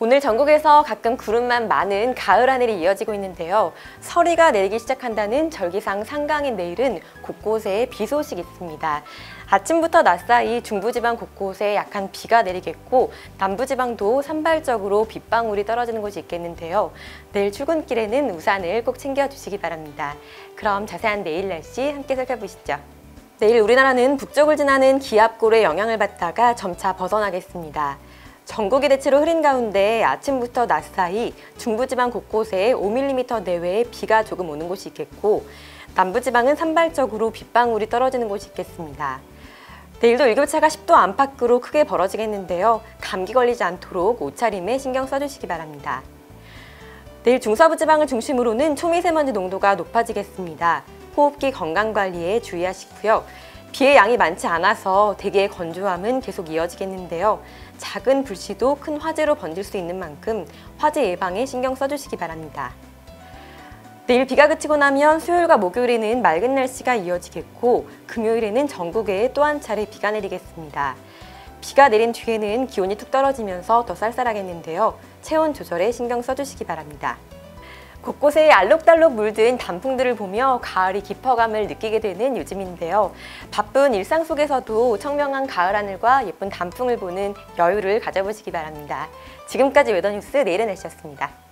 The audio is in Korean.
오늘 전국에서 가끔 구름만 많은 가을 하늘이 이어지고 있는데요. 서리가 내리기 시작한다는 절기상 상강인 내일은 곳곳에 비 소식이 있습니다. 아침부터 낮 사이 중부지방 곳곳에 약한 비가 내리겠고 남부지방도 산발적으로 빗방울이 떨어지는 곳이 있겠는데요. 내일 출근길에는 우산을 꼭 챙겨주시기 바랍니다. 그럼 자세한 내일 날씨 함께 살펴보시죠. 내일 우리나라는 북쪽을 지나는 기압골의 영향을 받다가 점차 벗어나겠습니다. 전국이 대체로 흐린 가운데 아침부터 낮 사이 중부지방 곳곳에 5mm 내외의 비가 조금 오는 곳이 있겠고 남부지방은 산발적으로 빗방울이 떨어지는 곳이 있겠습니다. 내일도 일교차가 10도 안팎으로 크게 벌어지겠는데요. 감기 걸리지 않도록 옷차림에 신경 써주시기 바랍니다. 내일 중서부 지방을 중심으로는 초미세먼지 농도가 높아지겠습니다. 호흡기 건강관리에 주의하시고요. 비의 양이 많지 않아서 대기의 건조함은 계속 이어지겠는데요. 작은 불씨도 큰 화재로 번질 수 있는 만큼 화재 예방에 신경 써주시기 바랍니다. 내일 비가 그치고 나면 수요일과 목요일에는 맑은 날씨가 이어지겠고 금요일에는 전국에 또 한 차례 비가 내리겠습니다. 비가 내린 뒤에는 기온이 툭 떨어지면서 더 쌀쌀하겠는데요. 체온 조절에 신경 써주시기 바랍니다. 곳곳에 알록달록 물든 단풍들을 보며 가을이 깊어감을 느끼게 되는 요즘인데요. 바쁜 일상 속에서도 청명한 가을 하늘과 예쁜 단풍을 보는 여유를 가져보시기 바랍니다. 지금까지 웨더뉴스 내일의 날씨였습니다.